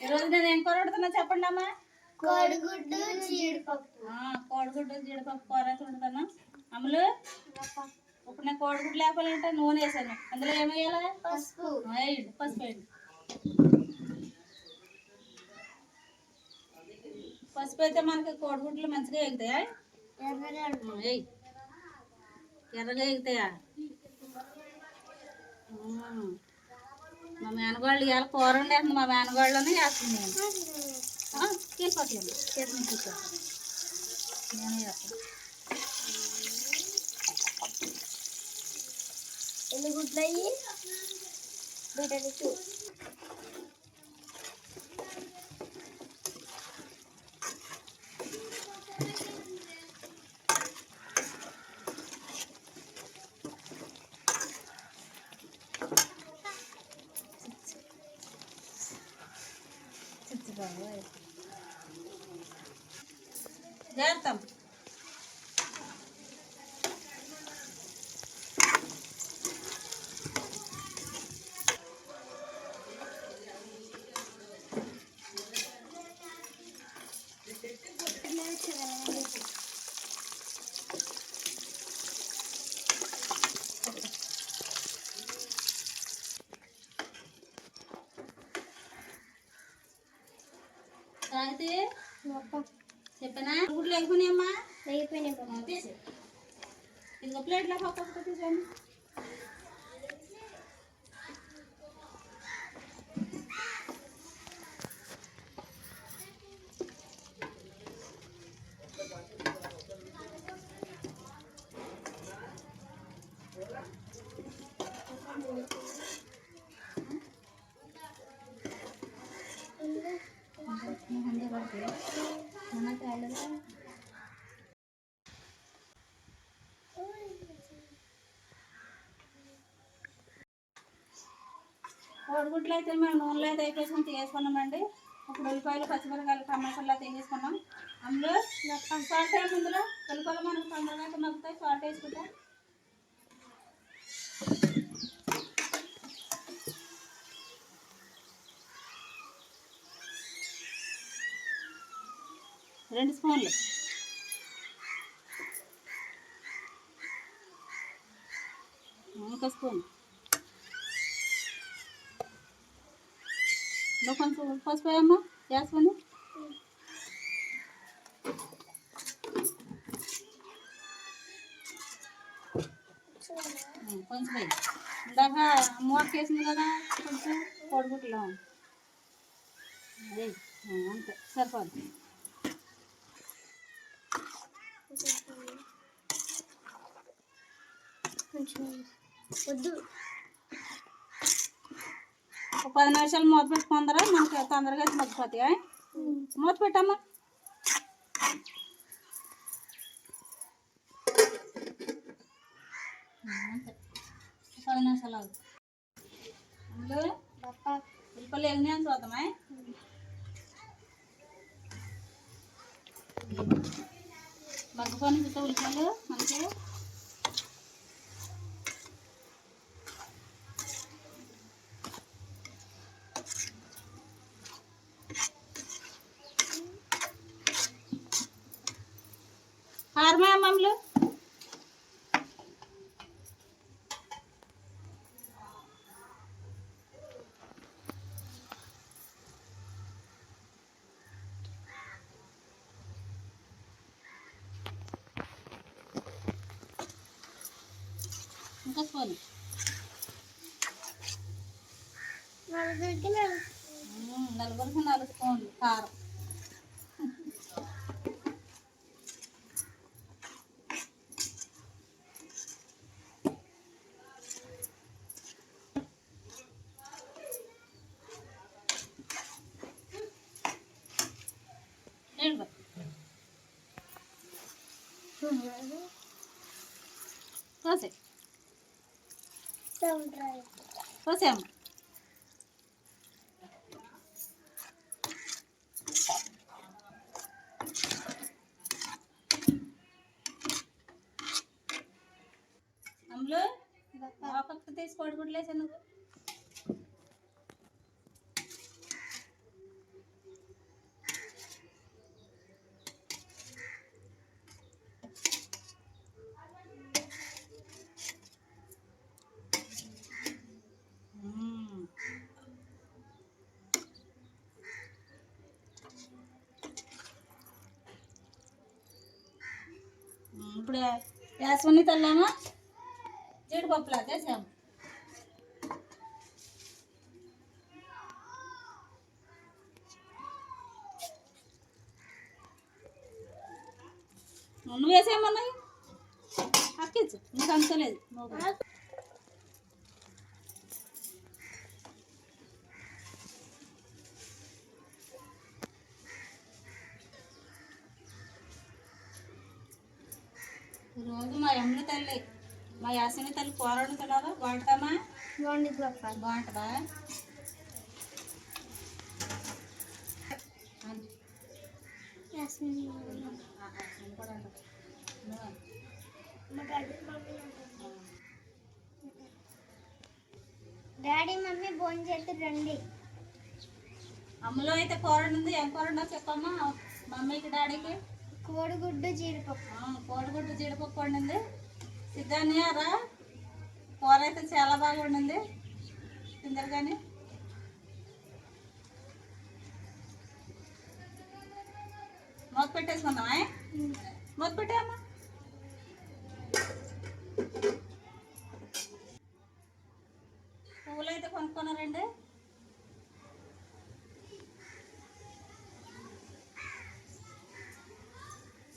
ఈరోజు నేను ఏం కూర వండుతున్నా చెప్పండి అమ్మా. కోడిగుడ్డు జీడిపప్పు. కోడిగుడ్డు జీడిపప్పు కూర వండుతాను అమ్ములు ఇప్పుడు నేను కోడిగుడ్డు లేపాలంటే నూనె వేసాను. అందులో ఏమి వేయాలి? పసుపు. వేయండి. పసుపు వేయండి. పసుపు అయితే మనకి కోడిగుడ్లు మంచిగా ఎగుతాయా ఎర్రగా ఎగుతాయా. మా మేనగాళ్ళు ఇవాళ కూర వండేస్తుంది మా మేనగాళ్ళనే చేస్తుంది నేను. వెళ్ళిపోతాను చేతి నుంచి నేను చేస్తాను ఎన్ని గుడ్లు అయ్యి Глянь там. జాగ్రత్త చెప్పనా? గుడ్లు బాబు. తీసి ఇంకో ప్లేట్లో ఒక్కొక్కటి తీసుకోండి కోడిగుడ్లు అయితే మేము నూనెలో అయితే అయిపోయి తీసుకున్నామండి ఇప్పుడు ఉల్లిపాయలు పచ్చిమిరకాయలు టమాటాలు అయితే వేసుకున్నాం అందులో సాల్ట్ వేయండి ఇందులో? ఉల్లిపాయలు మనకు తొందరగా అయితే మగ్గుతాయి. సాల్ట్ వేసుకుంటాం. రెండు స్పూన్లు. ఒక స్పూన్. నువ్వు కొంచెం పసుపు వేయమ్మా వేసుకొని కొంచెం వేయి ఇందాక మూత వేసింది కదా కొంచెం కోడిగుడ్లో అదే అంతే సరిపోదు కొంచెం వద్దు పది నిమిషాలు మూత పెట్టుకుందరా మనకి తొందరగా అయితే మగ్గిపోతాయి మూత పెట్టమ్మా అంతే పది నిమిషాలు ఆగు అందులో బాపా ఉల్లిపల్లి ఎగినాయని చూద్దామా మగ్గిపోయిన చుట్టూ ఉల్లిపాయలు మనకి కారమే అమ్మమ్మలు ఇంకా స్పూన్ నలుగురికి నాలుగు. స్పూన్లు కారం. పోసాము అందులో బాపా ఆ పక్క తీసి కోడిగుడ్లు నువ్వు? ఇప్పుడు యాసవన్ని తెల్లామా? జీడిపప్పులా చేసాము. నువ్వు వేసేయమన్నాయి అక్కించు నీకు అంతలేదు నువ్వు రోజు మా అమ్మని తల్లి మా యాసని తల్లి పోరాడు తిన్నారా బాగుంటామా బాగుంటుందా డాడీ మమ్మీ భోజనం చేస్తే రండి. అమ్మలో అయితే కూరడు ఉంది ఏం కూరడో చెప్పమ్మా? మమ్మీకి డాడీకి. కోడిగుడ్డు జీడిపప్పు. కోడిగుడ్డు జీడిపప్పు వండింది. సిద్ధాన్ని రా. కూర అయితే చాలా బాగా వండింది. తిందరు కానీ. మూత పెట్టేసుకుందామా మూత పెట్టామా పువ్వులు అయితే కొనుక్కున్నారండి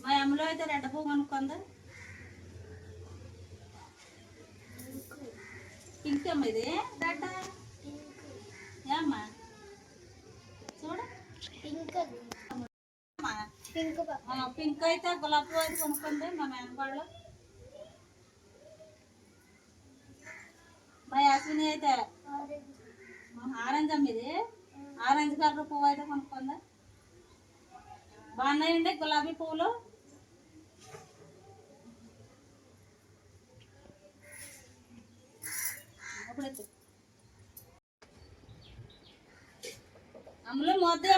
మా రెడ్ పువ్వు కొనుక్కుంది పింక్ అమ్మ ఇది. రెడ్ ఏమ్మా? చూడ. పింక్ పింక్ అయితే గులాబీ పువ్వు అయితే కొనుక్కుంది మా మేనపాళ్ళు మా యాస్మిని అయితే ఆరెంజ్ అమ్మ ఇది. ఆరెంజ్ కలర్ పువ్వు అయితే కొనుక్కుందా. బాగున్నాయండి గులాబీ పువ్వులు? అమ్ములు మోద్ది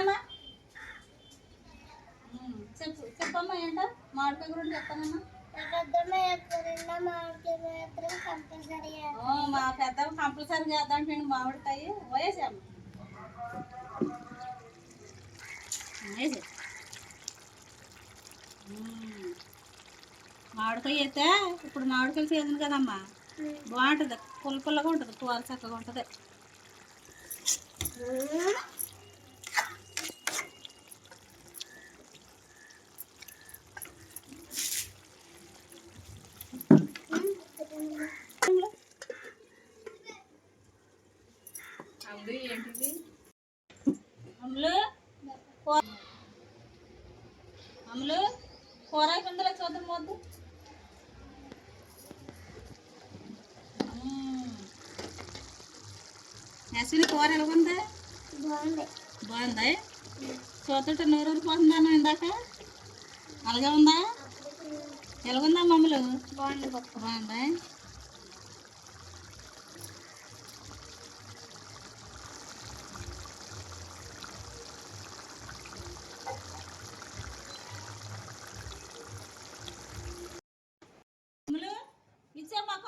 చెప్పు చెప్పమ్మా ఏంట? మామిడికాయ గురించి చెప్తానమ్మా కంపల్సరీ ఓ, మా పెద్ద కంపల్సరీ చేద్దాం మామిడికాయ. వేసాము మామిడికాయ అయితే ఇప్పుడు మామిడికాయలు సీజన్ కదమ్మా. బాగుంటుంది. పుల్ల పుల్లగా ఉంటుంది కూర చక్కగా ఉంటుంది Thank you కూర అమ్ములు కూర అయిపోయిందిలే చూద్దాం వద్దు అసలు కూర ఎలా ఉందా బాగుంది. బాగుందా? చూస్తుంటే నూరు ఊరిపోతుందాను ఇందాక. అలాగే ఉందా? ఎలాగుందా మమ్మలు బాగుంది బాగుందా? అమ్ములు, ఇచ్చేమ్మా అక్క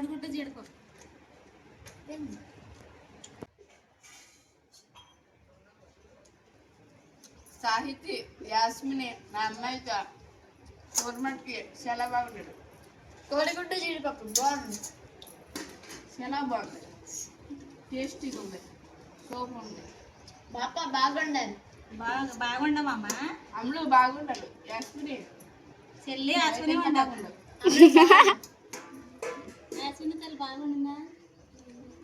కోడిగుడ్డు జీడిపప్పు. సాహితి యాస్మిని నా అమ్మాయితో గవర్నమెంట్కి చాలా బాగుంటాడు. కోడిగుడ్డు జీడిపప్పు బాగుంది. చాలా బాగుంది. టేస్టీగా ఉంది. సూపర్ ఉంది. పాప బాగుండాలి బాగా బాగుండమమ్మా అమ్ములు బాగుంటాడు యాస్మిని చెల్లి ఉండవు బాగుండదు. ఆసుకుని తల్లి బాగుండిందా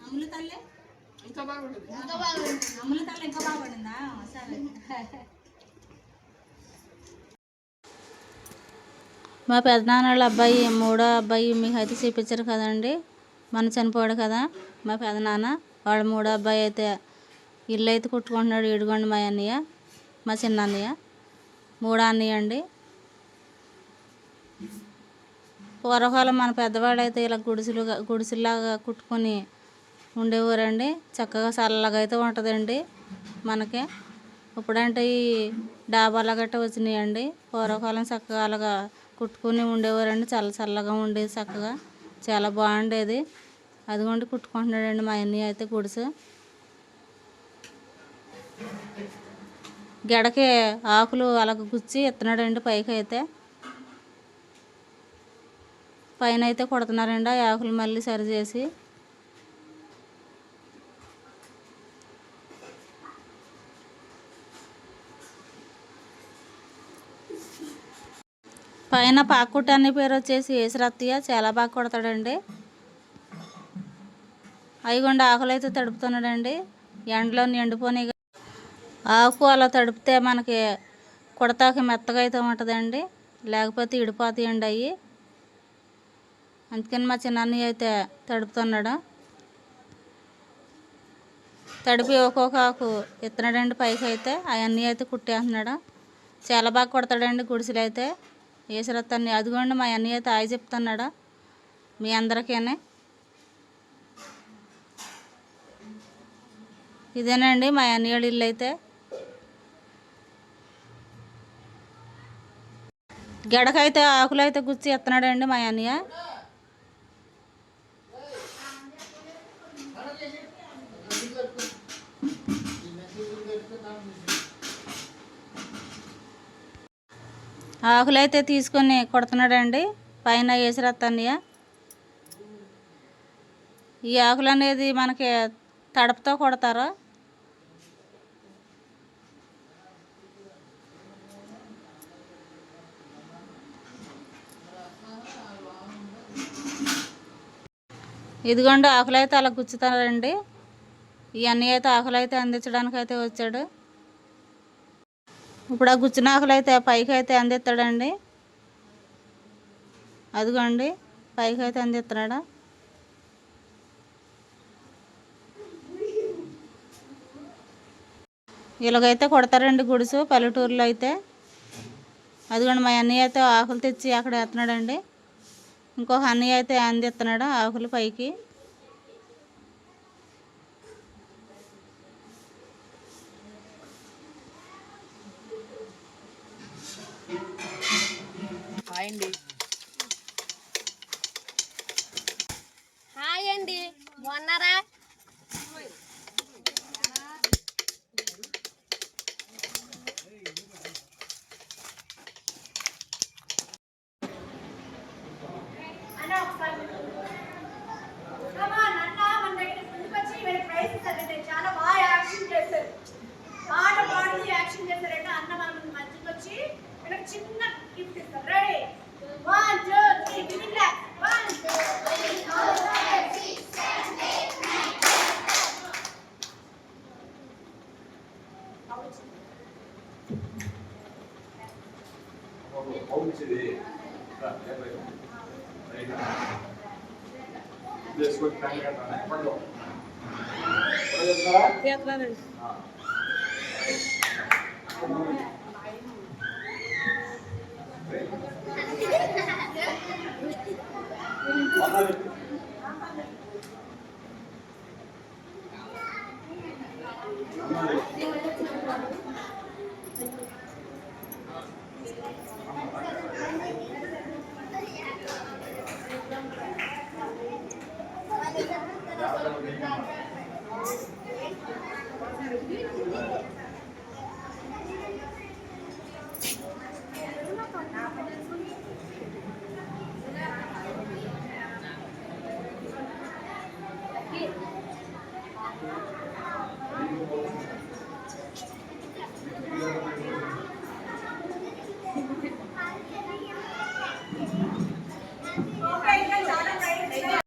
అమ్ములు తల్లి? ఇంకా బాగుంటుంది. ఇంకా బాగుంది అమ్ములు తల్లి ఇంకా బాగుండిందా సరే. మా పెదనాన్నళ్ళ అబ్బాయి మూడో అబ్బాయి మీకు అయితే చూపించారు కదండి. మన చనిపోయాడు కదా. మా పెదనాన్న వాళ్ళ మూడో అబ్బాయి అయితే ఇల్లు అయితే కుట్టుకుంటున్నాడు ఇడుగోండి మా అన్నయ్య మా చిన్న అన్నయ్య. మూడో అన్నయ్య అండి. పూర్వకాలం మన పెద్దవాడైతే అయితే ఇలా గుడిసెలుగా గుడిసెలాగా కుట్టుకొని ఉండేవారండి. చక్కగా చల్లగా అయితే ఉంటుందండి మనకి. ఇప్పుడంటే ఈ డాబాల గట్ట వచ్చినాయండి. పూర్వకాలం చక్కగా అలాగా కుట్టుకుని ఉండేవారండి. చల్ల చల్లగా ఉండేది చక్కగా. చాలా బాగుండేది. అదిగోండి కుట్టుకుంటున్నాడండి మా అన్నయ్య అయితే గుడిసె. గెడకి ఆకులు అలాగ గుచ్చి ఎత్తున్నాడండి పైకి అయితే పైన అయితే కొడుతున్నారండి. ఆ ఆకులు మళ్ళీ సరి చేసి. పైన పాకుట్టు అనే పేరు వచ్చేసి ఏసురత్తయ్య చాలా బాగా కొడతాడండి. అయిగొండ ఆకులు అయితే తడుపుతున్నాడండి. ఎండలో ఎండిపోని ఆకు అలా తడిపితే మనకి కుడతాకి మెత్తగా అయితే ఉంటుందండి. లేకపోతే ఇడిపోతాయండి అవి అందుకని మా చిన్నయ్య అయితే తడుపుతున్నాడు. తడిపి ఒక్కొక్క ఆకు ఎత్తున్నాడండి పైకి అయితే అవన్నీ అయితే కుట్టేస్తున్నాడు. చాలా బాగా కొడతాడండి గుడిసెలు అయితే. వేసిరత్తాన్ని అదిగోండి మా అన్నయ్య అయితే ఆయి చెప్తున్నాడు. మీ అందరికీనే. ఇదేనండి మా అన్నయ్య ఇల్లు అయితే. గడకైతే ఆకులు అయితే గుచ్చి ఎత్తున్నాడండి మా అన్నయ్య. ఆకులైతే తీసుకొని కొడుతున్నాడండి. పైన వేసిరత్తన్నయ్య ఈ ఆకులు అనేది మనకి తడపతో కొడతారు. ఇదిగోండి ఆకులు అయితే అలా గుచ్చుతారండి. ఇవన్నీ అయితే ఆకులు అయితే అందించడానికి అయితే వచ్చాడు. ఇప్పుడు ఆ గుచ్చినాకులు అయితే పైకి అయితే అందిస్తాడండి. అదిగోండి పైకి అయితే అందిస్తున్నాడా? ఇలాగైతే కొడతారండి గుడుసు పల్లెటూరులో అయితే. అదిగోండి మా అన్నయ్య అయితే ఆకులు తెచ్చి అక్కడ వేస్తున్నాడండి. ఇంకొక అన్నయ్య అయితే అందిస్తున్నాడు ఆకులు పైకి. హాయ్ అండి చేస్తారా చేస్తానండి Thank you. Thank you.